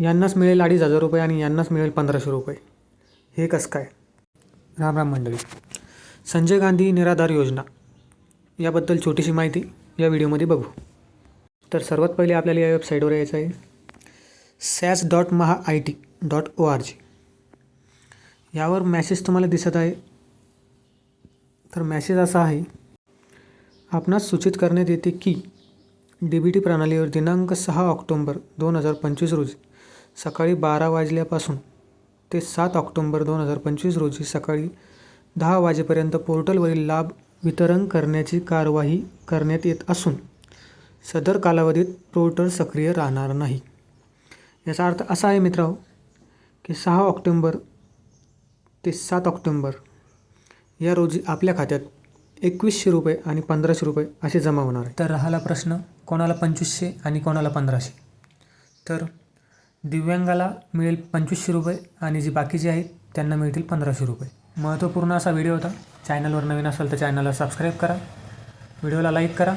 यांनाच मिळेल अडीच हजार रुपये आणि यांनाच मिळेल पंधराशे रुपये. हे कसं काय? राम राम मंडळी. संजय गांधी निराधार योजना. याबद्दल छोटीशी माहिती या व्हिडिओमध्ये बघू. तर सर्वात पहिले आपल्याला या वेबसाईटवर यायचं आहे. Sas dot Maha I T dot O R G यावर मॅसेज तुम्हाला दिसत आहे. तर मॅसेज असा आहे आपणास सूचित करण्यात येते की डी बी टी प्रणालीवर दिनांक सहा ऑक्टोंबर दोन हजार पंचवीस रोजी सकाळी बारा वाजल्यापासून ते सात ऑक्टोंबर दोन हजार पंचवीस रोजी सकाळी दहा वाजेपर्यंत पोर्टलवरील लाभ वितरण करण्याची कारवाई करण्यात येत असून सदर कालावधीत पोर्टल सक्रिय राहणार नाही. याचा अर्थ असा आहे मित्रांनो की सहा ऑक्टोंबर ते सात ऑक्टोंबर या रोजी आपल्या खात्यात एकवीसशे रुपये आणि पंधराशे रुपये असे जमा होणार आहे. तर राहिला प्रश्न कोणाला पंचवीसशे आणि कोणाला पंधराशे? तर दिव्यांगाला मिळेल पंचवीसशे रुपये आणि जी बाकीचे आहेत त्यांना मिळतील पंधराशे रुपये. महत्त्वपूर्ण असा व्हिडिओ होता. चॅनलवर नवीन असाल तर चॅनलला सबस्क्राईब करा. व्हिडिओला लाईक करा.